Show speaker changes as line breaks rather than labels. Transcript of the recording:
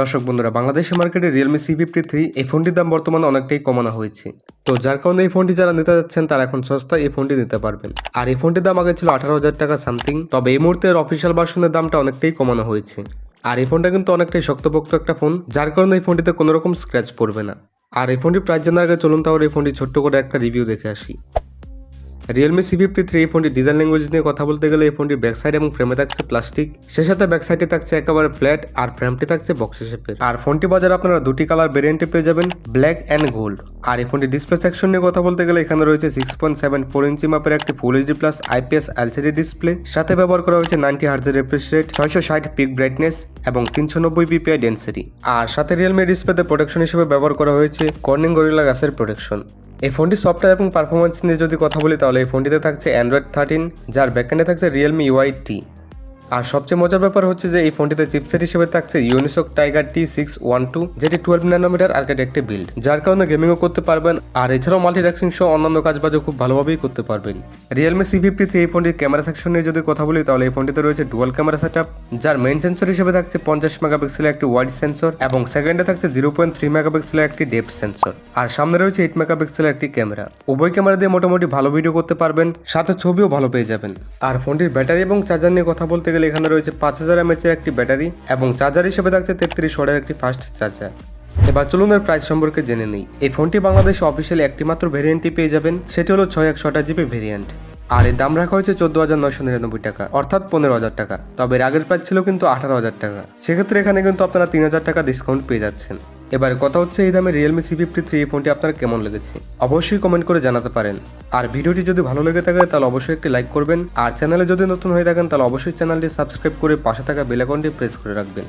দর্শক বন্ধুরা বাংলাদেশের মার্কেটে রিয়েলমি সি ফিফটি থ্রি এই ফোনটির দাম বর্তমানে অনেকটাই কমানো হয়েছে। তো যার কারণে এই ফোনটি যারা নিতে যাচ্ছেন, তারা এখন সস্তায় এই ফোনটি নিতে পারবেন। আর এই ফোনটির দাম আগে ছিল আঠারো হাজার টাকা সামথিং তবে এই মুহূর্তে অফিসিয়াল ভার্সনের দামটা অনেকটাই কমানো হয়েছে। আর এই ফোনটা কিন্তু অনেকটাই শক্তপোক্ত একটা ফোন, যার কারণে এই ফোনটিতে কোনো রকম স্ক্র্যাচ পড়বে না। আর এই ফোনটির প্রাইস জানার আগে চলুন তাহলে এই ফোনটি ছোট্ট করে একটা রিভিউ দেখে আসি। রিয়েলমি সি ফিফটি থ্রি এই ফোনটি ডিজাইন ল্যাঙ্গুয়েজ নিয়ে কথা বলতে গেলে এই ফোনটির ব্যাক সাইড এবং ফ্রেমে থাকছে প্লাস্টিক সে সাথে ব্যাক সাইডে থাকছে একেবারে ফ্ল্যাট আর ফ্রেমটি থাকছে বক্স শেপের আর ফোনটি বাজারে আপনারা দুটি কালার ভেরিয়েন্টে পেয়ে যাবেন ব্ল্যাক অ্যান্ড গোল্ড আর এই ফোনটি ডিসপ্লে সেকশন নিয়ে কথা বলতে গেলে এখানে রয়েছে six point seven four inch মাপের একটি full HD plus IPS LCD display সাথে ব্যবহার করা হয়েছে নাইনটি হার্জের রিফ্রেশ রেট ছয়শো ষাট পিক ব্রাইটনেস এবং তিনশো নব্বই পিপিআই ডেন্সিটি আর সাথে রিয়েলমি ডিসপ্লেতে প্রোটেকশন হিসেবে ব্যবহার করা হয়েছে কর্নিং গরিলা গাছের প্রোটেকশন এই ফোনটির সফটওয়্যার এবং পারফরমেন্স নিয়ে যদি কথা বলি, তাহলে এই ফোনটিতে থাকছে অ্যান্ড্রয়েড থার্টিন যার ব্যাকএন্ডে থাকছে রিয়েলমি ইউআই টি আর সবচেয়ে মজার ব্যাপার হচ্ছে যে এই ফোনটিতে চিপসেট হিসেবে থাকছে Unisoc Tiger T six one two যেটি টুয়েলভ ন্যানোমিটার আর্কিটেক্টে বিল্ড যার কারণে গেমিংও করতে পারবেন। আর এছাড়াও মাল্টিটাস্কিং সহ অন্যান্য কাজবাজও খুব ভালোভাবেই করতে পারবেন। রিয়েলমি সি ফিফটি এই ফোনটির ক্যামেরা সেকশন নিয়ে যদি কথা বলি, তাহলে এই ফোনটিতে রয়েছে ডুয়াল ক্যামেরা সেট যার মেইন সেন্সর হিসেবে থাকছে পঞ্চাশ মেগাপিক্সেলের একটি ওয়াইড সেন্সর এবং সেকেন্ডে থাকছে জিরো পয়েন্ট থ্রি মেগাপিক্সেলের একটি ডেপ সেন্সর আর সামনে রয়েছে এইট মেগাপিক্সেলের একটি ক্যামেরা উভয় ক্যামেরা দিয়ে মোটামুটি ভালো ভিডিও করতে পারবেন, সাথে ছবিও ভালো পেয়ে যাবেন। আর ফোনটির ব্যাটারি এবং চার্জার নিয়ে কথা বলতে গেলে এখানে রয়েছে পাঁচ হাজার একটি ব্যাটারি এবং চার্জার হিসেবে থাকছে তেত্রিশ ওয়াটের একটি ফাস্ট চার্জার এবার চলুন এর প্রাইস সম্পর্কে জেনে নিই। এই ফোনটি বাংলাদেশে অফিসিয়ালি একটি মাত্র ভেরিয়েন্টই পেয়ে যাবেন, সেটি হলো ছয় একশো জিবি ভেরিয়েন্ট আর এর দাম রাখা হয়েছে চোদ্দ হাজার নয়শো নিরানব্বই টাকা, অর্থাৎ পনেরো হাজার টাকা। তবে এর আগের প্রাইস ছিল কিন্তু আঠারো হাজার টাকা। সেক্ষেত্রে এখানে কিন্তু আপনারা তিন হাজার টাকা ডিসকাউন্ট পেয়ে যাচ্ছেন। এবারে কথা হচ্ছে এই দামে রিয়েলমি সি ফিফটি থ্রি এই ফোনটি আপনার কেমন লেগেছে? অবশ্যই কমেন্ট করে জানাতে পারেন। আর ভিডিওটি যদি ভালো লেগে থাকে, তাহলে অবশ্যই একটি লাইক করবেন। আর চ্যানেলে যদি নতুন হয়ে থাকেন, তাহলে অবশ্যই চ্যানেলটি সাবস্ক্রাইব করে পাশে থাকা বেলাকনটি প্রেস করে রাখবেন।